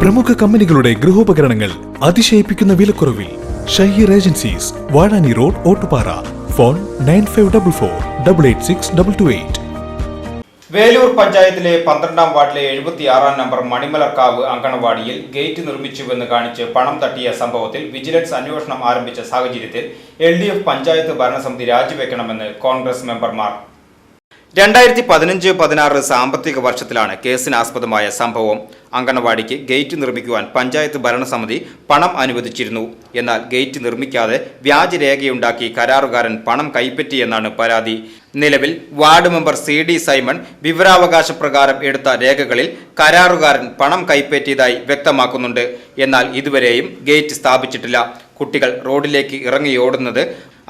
പ്രമുഖ കമ്പനികളുടെ ഗൃഹോപകരണങ്ങൾ അതിശയിപ്പിക്കുന്ന വിലക്കുറവിൽ Shaheer agencies Vazhani road Ottupara. Phone nine five double four double eight six double two eight. Velur പഞ്ചായത്തിലെ പന്ത്രണ്ടാം വാർഡിലെ എഴുപത്തിയാറാം നമ്പർ മണിമലർക്കാവ് അങ്കണവാടിയിൽ ഗേറ്റ് നിർമ്മിച്ചുവെന്ന് കാണിച്ച് പണം തട്ടിയ സംഭവത്തിൽ വിജിലൻസ് അന്വേഷണം ആരംഭിച്ച സാഹചര്യത്തിൽ എൽ പഞ്ചായത്ത് ഭരണസമിതി രാജിവെക്കണമെന്ന് കോൺഗ്രസ് മെമ്പർമാർ. രണ്ടായിരത്തി പതിനഞ്ച് പതിനാറ് സാമ്പത്തിക വർഷത്തിലാണ് കേസിനാസ്പദമായ സംഭവം. അങ്കണവാടിക്ക് ഗേറ്റ് നിർമ്മിക്കുവാൻ പഞ്ചായത്ത് ഭരണസമിതി പണം അനുവദിച്ചിരുന്നു. എന്നാൽ ഗേറ്റ് നിർമ്മിക്കാതെ വ്യാജരേഖയുണ്ടാക്കി കരാറുകാരൻ പണം കൈപ്പറ്റിയെന്നാണ് പരാതി. നിലവിൽ ward member C D Simon വിവരാവകാശ പ്രകാരം എടുത്ത രേഖകളിൽ കരാറുകാരൻ പണം കൈപ്പറ്റിയതായി വ്യക്തമാക്കുന്നുണ്ട്. എന്നാൽ ഇതുവരെയും ഗേറ്റ് സ്ഥാപിച്ചിട്ടില്ല. കുട്ടികൾ റോഡിലേക്ക് ഇറങ്ങിയോടുന്നത്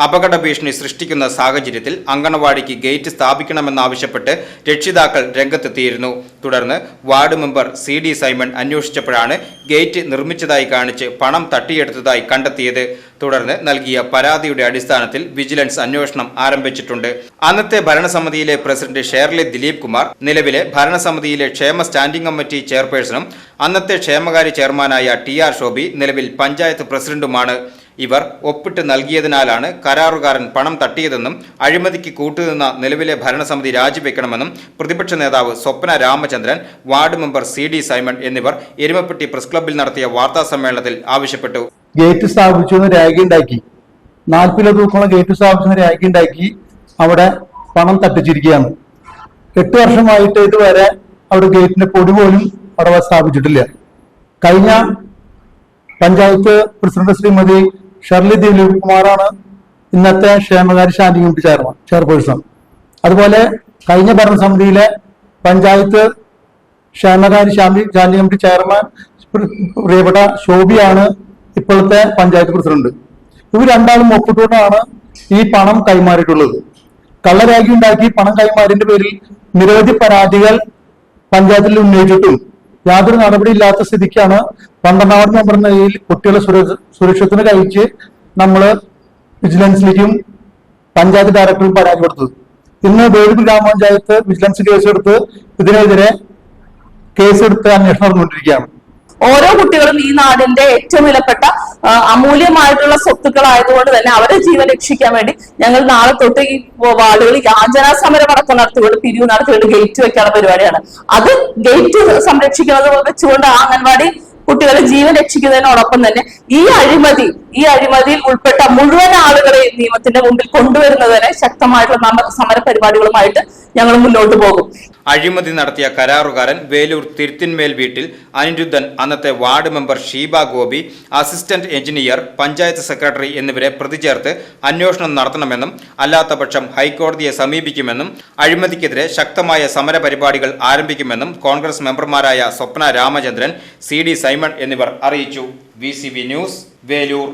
അപകട ഭീഷണി സൃഷ്ടിക്കുന്ന സാഹചര്യത്തിൽ അങ്കണവാടിക്ക് ഗേറ്റ് സ്ഥാപിക്കണമെന്നാവശ്യപ്പെട്ട് രക്ഷിതാക്കൾ രംഗത്തെത്തിയിരുന്നു. തുടർന്ന് ward member C D Simon അന്വേഷിച്ചപ്പോഴാണ് gate നിർമ്മിച്ചതായി കാണിച്ച് പണം തട്ടിയെടുത്തതായി കണ്ടെത്തിയത്. തുടർന്ന് നൽകിയ പരാതിയുടെ അടിസ്ഥാനത്തിൽ വിജിലൻസ് അന്വേഷണം ആരംഭിച്ചിട്ടുണ്ട്. അന്നത്തെ ഭരണസമിതിയിലെ പ്രസിഡന്റ് ഷേർലി ദിലീപ് കുമാർ നിലവിലെ ഭരണസമിതിയിലെ ക്ഷേമ സ്റ്റാൻഡിംഗ് കമ്മിറ്റി ചെയർപേഴ്സണും അന്നത്തെ ക്ഷേമകാര്യ ചെയർമാനായ ടി ആർ ഷോബി നിലവിൽ പഞ്ചായത്ത് പ്രസിഡന്റുമാണ്. ഇവർ ഒപ്പിട്ട് നൽകിയതിനാലാണ് കരാറുകാരൻ പണം തട്ടിയതെന്നും അഴിമതിക്ക് കൂട്ടുനിന്ന നിലവിലെ ഭരണസമിതി രാജിവെക്കണമെന്നും പ്രതിപക്ഷ നേതാവ് Swapna Ramachandran ward member C D Simon എന്നിവർ എരുമപ്പെട്ടി പ്രസ് ക്ലബ്ബിൽ നടത്തിയ വാർത്താ സമ്മേളനത്തിൽ ആവശ്യപ്പെട്ടു. ഗേറ്റ് സ്ഥാപിച്ചു രേഖയുണ്ടാക്കി നാൽപ്പത് തൂക്കമുള്ള ഗേറ്റ് സ്ഥാപിച്ചു രേഖയുണ്ടാക്കി അവിടെ പണം തട്ടിച്ചിരിക്കുകയാണ്. എട്ട് വർഷമായിട്ട് ഇതുവരെ അവിടെ ഗേറ്റിന്റെ പൊടി പോലും അവിടെ സ്ഥാപിച്ചിട്ടില്ല. കഴിഞ്ഞ പഞ്ചായത്ത് പ്രസിഡന്റ് ശ്രീമതി ഷർലി ദിലീപ് കുമാറാണ് ഇന്നത്തെ ക്ഷേമകാര്യ സ്റ്റാൻഡിംഗ് കമ്മിറ്റി ചെയർമാൻ ചെയർപേഴ്സൺ. അതുപോലെ കഴിഞ്ഞ ഭരണസമിതിയിലെ പഞ്ചായത്ത് ക്ഷേമകാര്യ സ്റ്റാൻഡിംഗ് കമ്മിറ്റി ചെയർമാൻ പ്രിയപ്പെട്ട ശോഭിയാണ് ഇപ്പോഴത്തെ പഞ്ചായത്ത് പ്രസിഡന്റ്. ഇവർ രണ്ടാളും ഒപ്പിട്ടുകൊണ്ടാണ് ഈ പണം കൈമാറിയിട്ടുള്ളത്. കള്ളരാഗി ഉണ്ടാക്കി പണം കൈമാറിന്റെ പേരിൽ നിരവധി പരാതികൾ പഞ്ചായത്തിൽ ഉന്നയിച്ചിട്ടും യാതൊരു നടപടിയില്ലാത്ത സ്ഥിതിക്കാണ് പന്ത്രണ്ടാമത് നമ്പർ നിലയിൽ കുട്ടികളെ സുരക്ഷ സുരക്ഷിതത്തിന് കഴിച്ച് നമ്മൾ വിജിലൻസിലേക്കും പഞ്ചായത്ത് ഡയറക്ടറും പരാതി കൊടുത്തത്. ഇന്ന് വേലൂർ ഗ്രാമപഞ്ചായത്ത് വിജിലൻസ് കേസെടുത്ത് ഇതിനെതിരെ കേസെടുത്ത് അന്വേഷണം നടന്നുകൊണ്ടിരിക്കുകയാണ്. ഓരോ കുട്ടികളും ഈ നാടിന്റെ ഏറ്റവും വിലപ്പെട്ട അമൂല്യമായിട്ടുള്ള സ്വത്തുക്കളായതുകൊണ്ട് തന്നെ അവരെ ജീവൻ രക്ഷിക്കാൻ വേണ്ടി ഞങ്ങൾ നാളെ തൊട്ട് ഈ വാർഡുകളിൽ യാചനാ സമരം അടക്കം നടത്തിക്കൊണ്ട് പിരിവ് നടത്തിക്കൊണ്ട് ഗേറ്റ് വെക്കാനുള്ള പരിപാടിയാണ്. അത് ഗേറ്റ് സംരക്ഷിക്കുന്നത് വെച്ചുകൊണ്ട് ആ അംഗൻവാടി കുട്ടികളെ ജീവൻ രക്ഷിക്കുന്നതിനോടൊപ്പം തന്നെ ഈ അഴിമതി ഈ അഴിമതിയിൽ ഉൾപ്പെട്ട മുഴുവൻ ആളുകളെയും നിയമത്തിന്റെ മുമ്പിൽ കൊണ്ടുവരുന്നതിന് ശക്തമായിട്ടുള്ള സമര പരിപാടികളുമായിട്ട് ഞങ്ങൾ മുന്നോട്ട് പോകും. അഴിമതി നടത്തിയ കരാറുകാരൻ വേലൂർ തിരുത്തിന്മേൽ വീട്ടിൽ അനിരുദ്ധൻ അന്നത്തെ ward member Sheeba Gopi assistant engineer panchayat secretary എന്നിവരെ പ്രതി ചേർത്ത് അന്വേഷണം നടത്തണമെന്നും അല്ലാത്തപക്ഷം ഹൈക്കോടതിയെ സമീപിക്കുമെന്നും അഴിമതിക്കെതിരെ ശക്തമായ സമര പരിപാടികൾ ആരംഭിക്കുമെന്നും കോൺഗ്രസ് മെമ്പർമാരായ സ്വപ്ന രാമചന്ദ്രൻ സി സൈമൺ എന്നിവർ അറിയിച്ചു. V news Velur